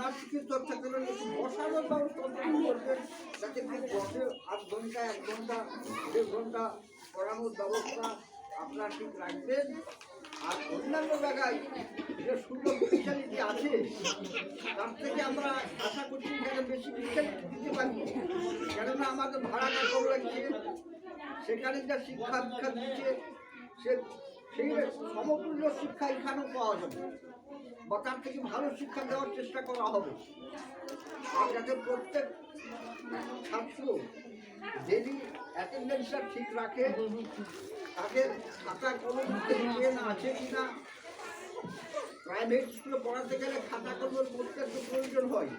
না বসে এক দেড় ঘণ্টা ব্যবস্থা ঠিক আর অন্যান্য যে আছে, তার থেকে আমরা আশা এখানে বেশি দিতে কেননা আমাদের ভাড়াটা কম লাগছে, সেখানে যা শিক্ষা দীক্ষা দিচ্ছে, সে সেই সমতুল্য শিক্ষা এখানেও পাওয়া যাবে। বা তার থেকে ভালো শিক্ষা দেওয়ার চেষ্টা করা হবে। আর যাতে প্রত্যেক ছাত্র যদি অ্যাটেন্ডেন্সটা ঠিক রাখে তাদের খাতা পেন আছে কিনা প্রাইভেট স্কুলে পড়াতে গেলে খাতা কলমের প্রত্যেক প্রয়োজন হয়।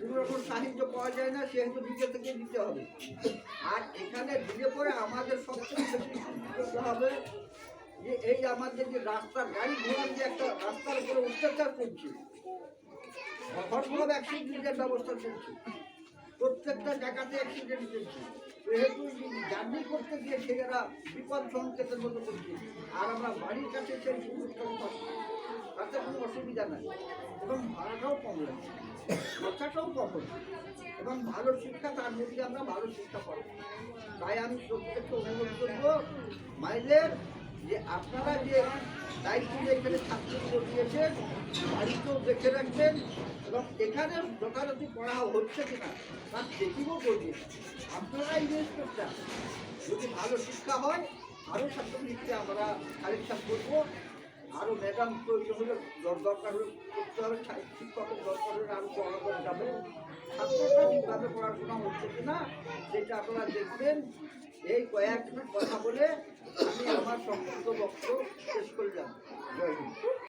কোনো রকম সাহায্য পাওয়া যায় না, সেহেতু নিজে থেকে দিতে হবে। আর এখানে দিলে পরে আমাদের সবচেয়ে বেশি হবে যে এই আমাদের যে রাস্তার গাড়ি ঘোড়ার যে একটা রাস্তার উপরে অত্যাচার করছে ঘটনাভাবে অ্যাক্সিডেন্টের ব্যবস্থা করছে, প্রত্যেকটা জায়গাতে অ্যাক্সিডেন্ট করছে যেহেতু জার্নি করতে গিয়ে সেরা বিপদ সংকেতের মতো করছে, আর আমরা বাড়ির কাছে সেই তাতে কোনো অসুবিধা নাই। এবং ভাড়াটাও কম লাগছে, খরচাটাও কম হচ্ছে। এবং ভালো শিক্ষা, তার মধ্যে আমরা ভালো শিক্ষা পাবো। তাই আমি প্রত্যেককে অনুরোধ করব, মাইলের যে আপনারা যে দায়িত্ব এখানে ছাত্রগুলো দিয়েছেন বাড়িতেও দেখে রাখবেন এবং এখানে যথাযথ পড়া হচ্ছে কিনা তার চেকিংও করবেন আপনারা ইনভেস্ট করতে যদি ভালো শিক্ষা হয় আরও ছাত্রছাত্রীকে আমরা কালেকশন করব। আরও ম্যাডাম প্রয়োজন হলে দর- দরকার হলে করতে হবে ছাত্র- শিক্ষকের দরকার হলে আরও পড়ানো যাবে। ছাত্রটা ঠিকভাবে পড়াশোনা হচ্ছে কিনা, সেটা আপনারা দেখবেন। এই কয়েকটা কথা বলে আমি আমার সংক্ষিপ্ত বক্তব্য শেষ করলাম